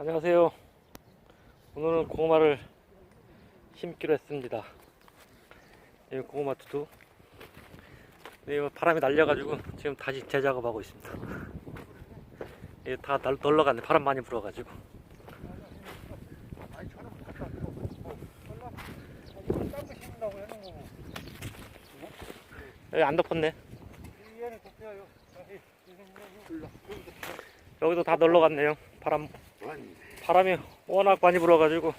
안녕하세요. 오늘은 고구마를 심기로 했습니다. 이 고구마 두두. 네, 바람이 날려가지고 지금 다시 재작업하고 있습니다. 이게 다 날- 널러갔네. 바람 많이 불어가지고. 여기 안 덮었네. 여기도 다 널러갔네요. 바람 바람이 워낙 많이 불어가지고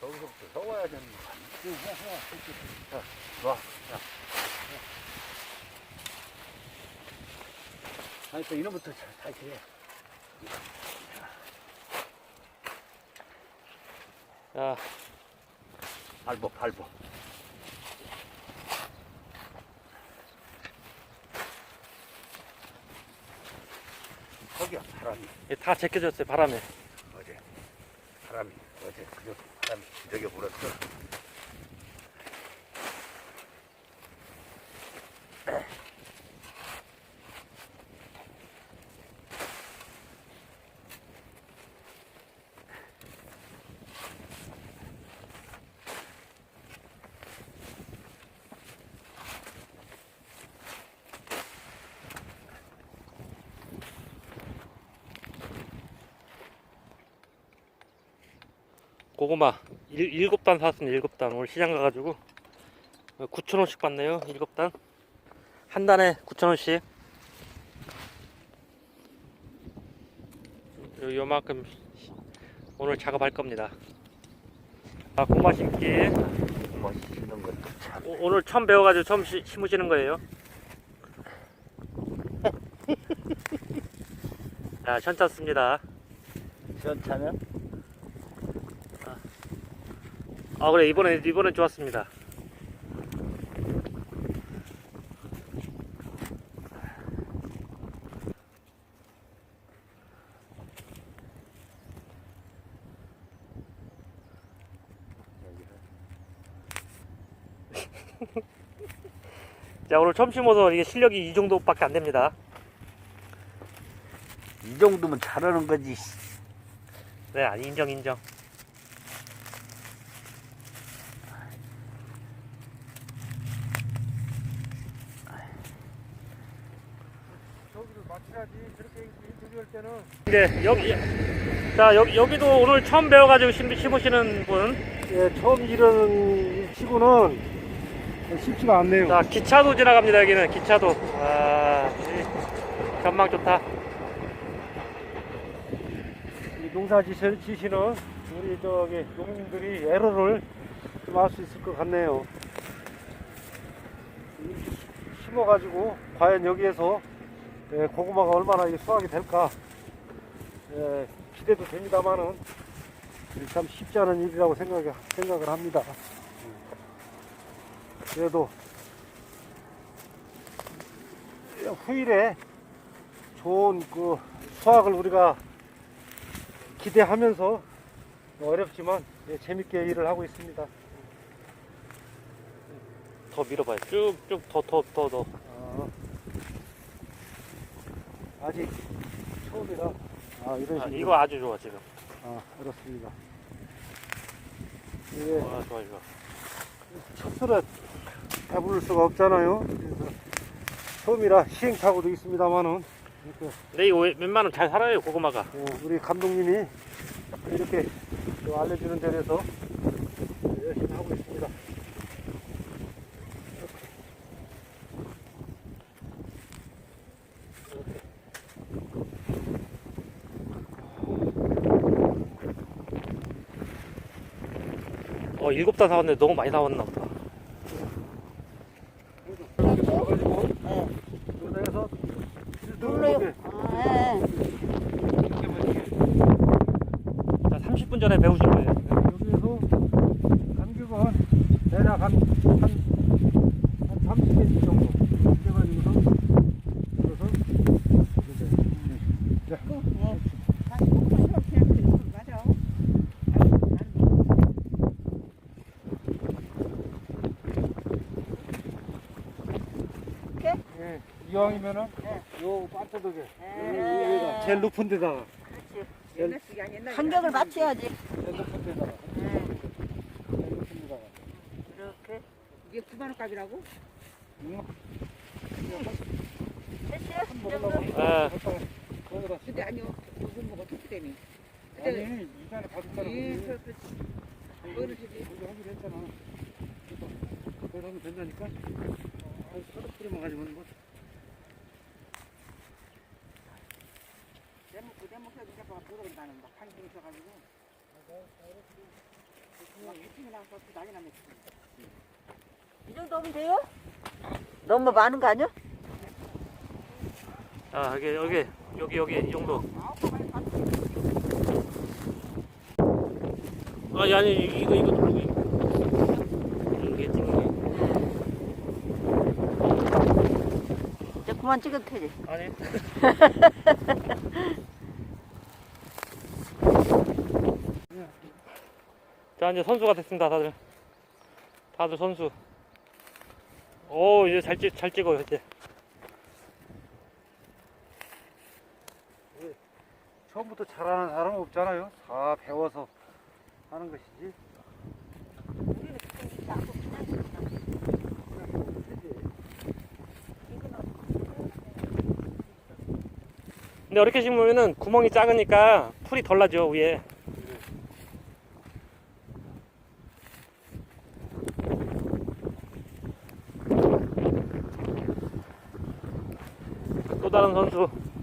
저기서부터 서와야 되는 거 아니야? 와. 아니 또 이놈부터 다시 해. 자 밟어 밟어. 거기야 바람이 이게 다 제껴졌어요. 바람에. 어제 바람이 어제 그저 바람이 저기 불었어. 고구마 일, 일곱 단 사왔습니다. 일곱 단 오늘 시장 가가지고 9천 원씩 받네요. 일곱 단. 한 단에 9천 원씩. 요, 요만큼 오늘 작업할 겁니다. 아, 고구마 심기. 오, 오늘 처음 배워가지고 처음 시, 심으시는 거예요. 자, 괜찮습니다. 시원찮으면 아 그래 이번에 이번에 좋았습니다. 자 오늘 처음 심어서 이게 실력이 이 정도밖에 안 됩니다. 이 정도면 잘하는 거지. 네, 아니, 인정 인정. 근데 여기 자 여기 여기도 오늘 처음 배워가지고 심, 심으시는 분. 예, 처음 이런 치고는 쉽지가 않네요. 자 기차도 지나갑니다 여기는 기차도. 와 이, 전망 좋다. 이 농사 지시- 지시는 우리 저기 농민들이 에러를 좀 할 수 있을 것 같네요. 심어가지고 과연 여기에서 예, 고구마가 얼마나 수확이 될까 예, 기대도 됩니다만은 참 쉽지 않은 일이라고 생각, 생각을 합니다. 그래도 후일에 좋은 그 수확을 우리가 기대하면서 어렵지만 예, 재밌게 일을 하고 있습니다. 더 밀어봐요. 쭉쭉 더 더 더 더. 아, 직 처음이라 아, 이런 아, 식으로 이거 아주 좋아 지금. 아, 그렇습니다. 이게 와 좋아 좋아. 첫술에 배부를 수가 없잖아요. 그래서 처음이라 시행착오도 있습니다만은 이렇게 근데 이거 왜- 웬만하면 잘 살아요 고구마가. 어, 우리 감독님이 이렇게 또 알려주는 데에서 열심히 하고 있습니다. 어 일곱 단 사왔는데 너무 많이 사왔나 보다. 아, 예. 뭐자 30분 전에 배우신 거예요. 여기에서 간격은 대략 한, 한, 한 30cm 정도. 이렇게 가지고서, 그래서, 이제, 자, 그, 예. 다시 또 이렇게 해서 맞아. 예, 이왕이면은 네. 요 반대덕에 네. 여기다 제일 높은 데다가 그렇지. 간격을 맞춰야지. 제일 높은 데다가 네. 제일 높은 데다가 이렇게. 이게 9만 원 값이라고? 응? 됐지? 이뭐 정도? 올라가. 아, 거기다 거기다 근데 아니요. 요즘 뭐가 어떻게 되니? 아니 이전에 받았잖아 예, 우리. 그. 먼저 하기로 했잖아 그래서 그걸 하면 된다니까 한 서른 뿌리만 가지고는 뭐 내목, 그 내목에 이제 막 막 판정이 있어가지고. 막 해충이 나서 난리 나네. 이 정도 하면 돼요? 너무 많은 거 아니야? 아, 여기, 여기, 여기, 여기, 이 정도. 아니, 아니, 이거, 이거. 이게 찍는 이제 그만 찍어도 되지. 게. 아니. 자, 이제 선수가 됐습니다, 다들. 다들 선수. 오, 이제 잘, 찍, 잘 찍어요, 이제. 처음부터 잘하는 사람은 없잖아요 다 배워서 하는 것이지 근데 이렇게 심으면은 구멍이 작으니까 풀이 덜 나죠, 위에. 또 다른 선수.